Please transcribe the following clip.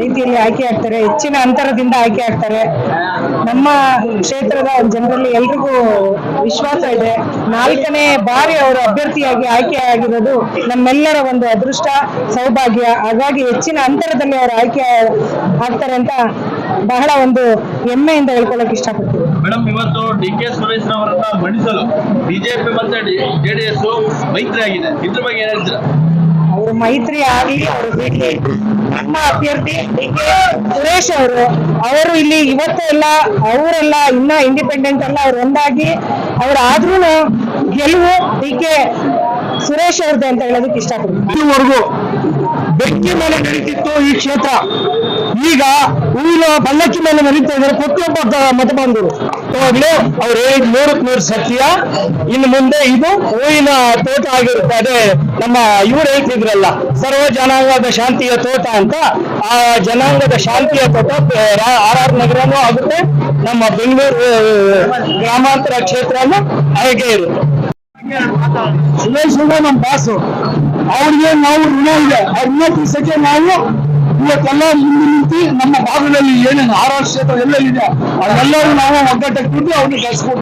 ರೀತಿಯಲ್ಲಿ ಆಯ್ಕೆ ಆಗ್ತಾರೆ, ಹೆಚ್ಚಿನ ಅಂತರದಿಂದ ಆಯ್ಕೆ ಆಗ್ತಾರೆ. ನಮ್ಮ ಕ್ಷೇತ್ರದ ಜನರಲ್ಲಿ ಎಲ್ರಿಗೂ ವಿಶ್ವಾಸ ಇದೆ. ನಾಲ್ಕನೇ ಬಾರಿ ಅವರು ಅಭ್ಯರ್ಥಿಯಾಗಿ ಆಯ್ಕೆ ಆಗಿರೋದು ನಮ್ಮೆಲ್ಲರ ಒಂದು ಅದೃಷ್ಟ, ಸೌಭಾಗ್ಯ. ಹಾಗಾಗಿ ಹೆಚ್ಚಿನ ಅಂತರದಲ್ಲಿ ಅವರು ಆಯ್ಕೆ ಆಗ್ತಾರೆ ಅಂತ ಬಹಳ ಒಂದು ಹೆಮ್ಮೆಯಿಂದ ಹೇಳ್ಕೊಳಕ್ ಇಷ್ಟಪಡ್ತೀವಿ ಮೇಡಮ್, ಇವತ್ತು ಡಿ ಕೆ ಸುರೇಶ್ ಅವರನ್ನ ಬಿಜೆಪಿ ಮತ್ತೆ ಜೆಡಿಎಸ್ ಮೈತ್ರಿ ಆಗಿದೆ ಇದ್ರ ಬಗ್ಗೆ ಏನ್ ಹೇಳ್ತೀರಾ? ಅವರು ಮೈತ್ರಿ ಆಗ್ಲಿ ನಮ್ಮ ಅಭ್ಯರ್ಥಿ ಸುರೇಶ್ ಅವರು. ಅವರು ಇಲ್ಲಿ ಇವತ್ತು ಎಲ್ಲ, ಅವರೆಲ್ಲ ಇನ್ನ ಇಂಡಿಪೆಂಡೆಂಟ್ ಎಲ್ಲ ಅವ್ರು ಒಂದಾಗಿ, ಅವ್ರು ಆದ್ರೂ ಗೆಲುವು ಡಿ ಕೆ ಸುರೇಶ್ ಅವ್ರದ್ದು ಅಂತ ಹೇಳೋದಕ್ಕೆ ಇಷ್ಟಪಡ್ತೀನಿ. ಬೆಂಕಿ ಮೇಲೆ ನಡೀತಿತ್ತು ಈ ಕ್ಷೇತ್ರ. ಈಗ ಹೂವಿನ ಪಲ್ಲಕ್ಕಿ ಮೇಲೆ ನಡೀತಾ ಇದ್ದಾರೆ. ಪ್ರತಿಯೊಬ್ಬ ಮತ ಬಂದರು ಅವ್ರು ಹೇಳಿದ ನೂರಕ್ ನೂರು ಸತ್ಯ. ಇನ್ನು ಮುಂದೆ ಇದು ಹೂವಿನ ತೋಟ ಆಗಿರುತ್ತೆ. ಅದೇ ನಮ್ಮ ಇವ್ರು ಹೇಳ್ತಿದ್ರಲ್ಲ, ಸರ್ವ ಜನಾಂಗದ ಶಾಂತಿಯ ತೋಟ ಅಂತ. ಆ ಜನಾಂಗದ ಶಾಂತಿಯ ತೋಟ ಆರ್ ಆರ್ ನಗರನೂ ಆಗುತ್ತೆ. ನಮ್ಮ ಬೆಂಗಳೂರು ಗ್ರಾಮಾಂತರ ಕ್ಷೇತ್ರನೂ ಹಾಗೆ ಇರುತ್ತೆ. ಸುರೇಶ್ ನಮ್ಮ ಬಾಸು ಅವ್ರಿಗೆ ನಾವು ಋಣ ಇದೆ. ಋಣ ತೀರ್ಸಕ್ಕೆ ನಾವು ಇವತ್ತೆಲ್ಲ ಮುಂದೆ ನಿಂತು ನಮ್ಮ ಭಾಗದಲ್ಲಿ ಏನೇನು ಆರ್ ಆರ್ ಕ್ಷೇತ್ರ ಎಲ್ಲೆಲ್ಲಿದೆ ಅದೆಲ್ಲರೂ ನಾವು ಒಗ್ಗಟ್ಟಕ್ಕೆ ಬಿಟ್ಟು ಅವ್ರಿಗೆ ಕಳ್ಸ್ಕೊಡ್ತೀವಿ.